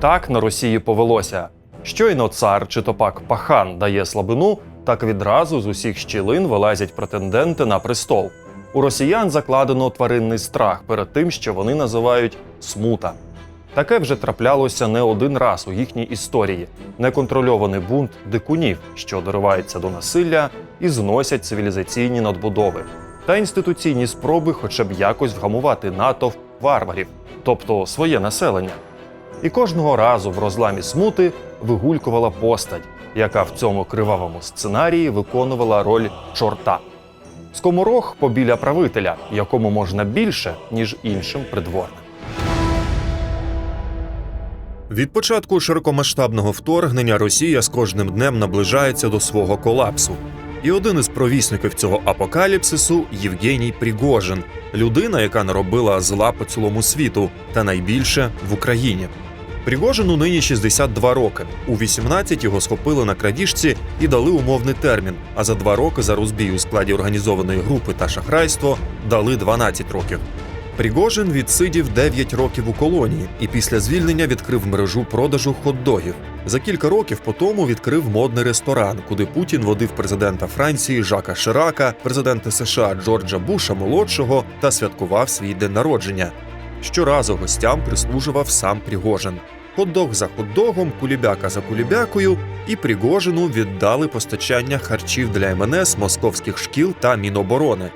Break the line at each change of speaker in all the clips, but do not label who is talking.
так на Росії повелося. Щойно цар чи то пак пахан дає слабину, так відразу з усіх щілин вилазять претенденти на престол. У росіян закладено тваринний страх перед тим, що вони називають смута. Таке вже траплялося не один раз у їхній історії. Неконтрольований бунт дикунів, що доривається до насилля і зносять цивілізаційні надбудови, та інституційні спроби хоча б якось вгамувати натовп варварів, тобто своє населення. І кожного разу в розламі смути вигулькувала постать, яка в цьому кривавому сценарії виконувала роль чорта. Скоморох побіля правителя, якому можна більше, ніж іншим придворним.
Від початку широкомасштабного вторгнення Росія з кожним днем наближається до свого колапсу. І один із провісників цього апокаліпсису Євгеній Пригожин, людина, яка наробила зла по цілому світу, та найбільше в Україні. Пригожину нині 62 роки. У 18 його схопили на крадіжці і дали умовний термін. А за два роки за розбій у складі організованої групи та шахрайство дали 12 років. Пригожин відсидів 9 років у колонії і після звільнення відкрив мережу продажу хот-догів. За кілька років по тому відкрив модний ресторан, куди Путін водив президента Франції Жака Ширака, президента США Джорджа Буша молодшого та святкував свій день народження. Щоразу гостям прислужував сам Пригожин. Хот-дог за хот-догом, кулібяка за кулібякою, і Пригожину віддали постачання харчів для МНС московських шкіл та Міноборони.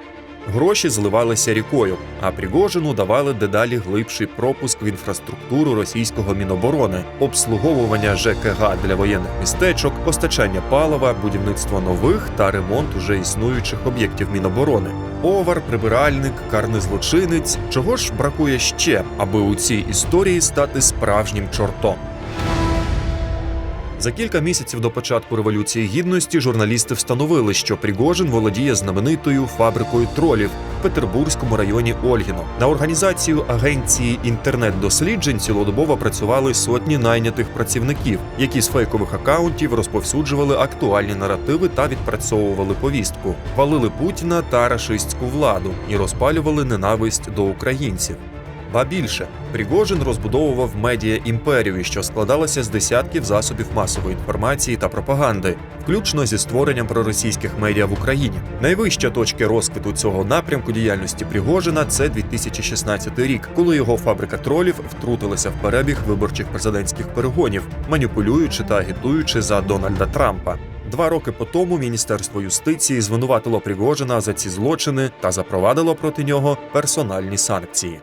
Гроші зливалися рікою, а Пригожину давали дедалі глибший пропуск в інфраструктуру російського міноборони, обслуговування ЖКГ для воєнних містечок, постачання палива, будівництво нових та ремонт уже існуючих об'єктів Міноборони. Повар, прибиральник, карний злочинець. Чого ж бракує ще, аби у цій історії стати справжнім чортом? За кілька місяців до початку революції гідності журналісти встановили, що Пригожин володіє знаменитою фабрикою тролів в Петербурзькому районі Ольгіно. На організацію агенції інтернет-досліджень цілодобово працювали сотні найнятих працівників, які з фейкових акаунтів розповсюджували актуальні наративи та відпрацьовували повістку, валили Путіна та рашистську владу і розпалювали ненависть до українців. Ба більше Пригожин розбудовував медіа імперію, що складалася з десятків засобів масової інформації та пропаганди, включно зі створенням проросійських медіа в Україні. Найвища точка розквіту цього напрямку діяльності Пригожина це 2016 рік, коли його фабрика тролів втрутилася в перебіг виборчих президентських перегонів, маніпулюючи та агітуючи за Дональда Трампа. Два роки по тому Міністерство юстиції звинуватило Пригожина за ці злочини та запровадило проти нього персональні санкції.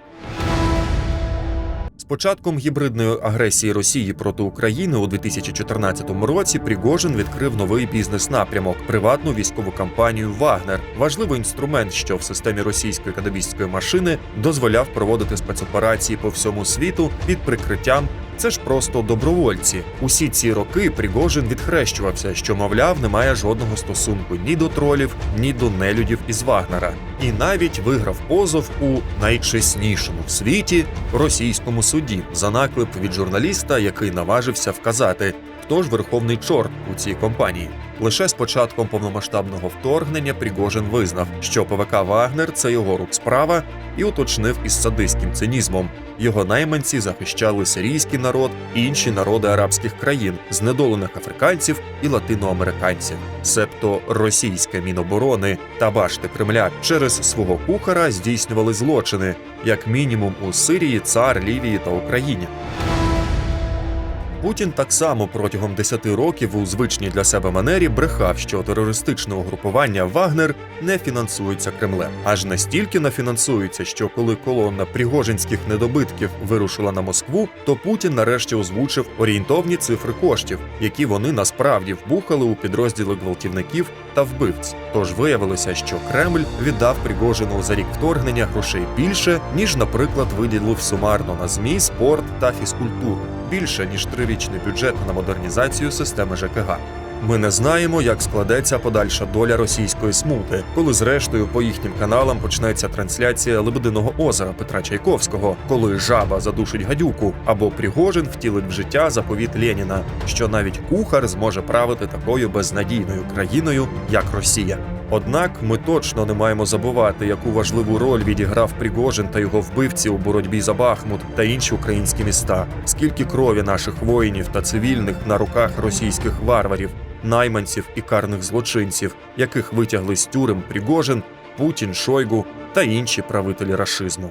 Початком гібридної агресії Росії проти України у 2014 році Пригожин відкрив новий бізнес-напрямок приватну військову компанію Вагнер. Важливий інструмент, що в системі російської кадебістської машини дозволяв проводити спецоперації по всьому світу під прикриттям. Це ж просто добровольці. Усі ці роки Пригожин відхрещувався, що, мовляв, немає жодного стосунку ні до тролів, ні до нелюдів із Вагнера, і навіть виграв позов у найчеснішому в світі російському суді за наклеп від журналіста, який наважився вказати, хто ж верховний чорт у цій компанії. Лише з початком повномасштабного вторгнення Пригожин визнав, що ПВК Вагнер це його рук справа, і уточнив із садистським цинізмом. Його найманці захищали сирійський народ інші народи арабських країн, знедолених африканців і латиноамериканців, себто російське міноборони та башти Кремля через свого кухара здійснювали злочини, як мінімум у Сирії, Цар, Лівії та Україні. Путін так само протягом 10 років у звичній для себе манері брехав, що терористичне угрупування Вагнер не фінансується Кремлем. Аж настільки не фінансується, що коли колона пригожинських недобитків вирушила на Москву, то Путін нарешті озвучив орієнтовні цифри коштів, які вони насправді вбухали у підрозділи гвалтівників та вбивць. Тож виявилося, що Кремль віддав Пригожину за рік вторгнення грошей більше, ніж, наприклад, виділив сумарно на змі, спорт та фізкультуру більше ніж трирічний бюджет на модернізацію системи ЖКГ. Ми не знаємо, як складеться подальша доля російської смути, коли зрештою по їхнім каналам почнеться трансляція Лебединого озера Петра Чайковського, коли жаба задушить гадюку, або Пригожин втілить в життя заповіт Леніна, що навіть кухар зможе правити такою безнадійною країною, як Росія. Однак ми точно не маємо забувати, яку важливу роль відіграв Пригожин та його вбивці у боротьбі за Бахмут та інші українські міста. Скільки крові наших воїнів та цивільних на руках російських варварів, найманців і карних злочинців, яких витягли з тюрем Пригожин, Путін, Шойгу та інші правителі рашизму.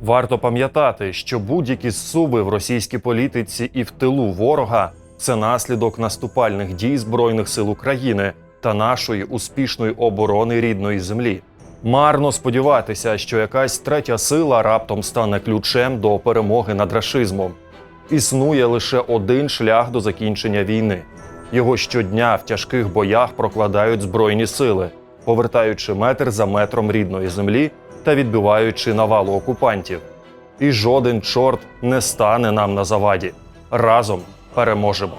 Варто пам'ятати, що будь-які зсуби в російській політиці і в тилу ворога це наслідок наступальних дій Збройних сил України та нашої успішної оборони рідної землі. Марно сподіватися, що якась третя сила раптом стане ключем до перемоги над рашизмом. Існує лише один шлях до закінчення війни. Його щодня в тяжких боях прокладають збройні сили, повертаючи метр за метром рідної землі та відбиваючи навалу окупантів. І жоден чорт не стане нам на заваді. Разом переможемо.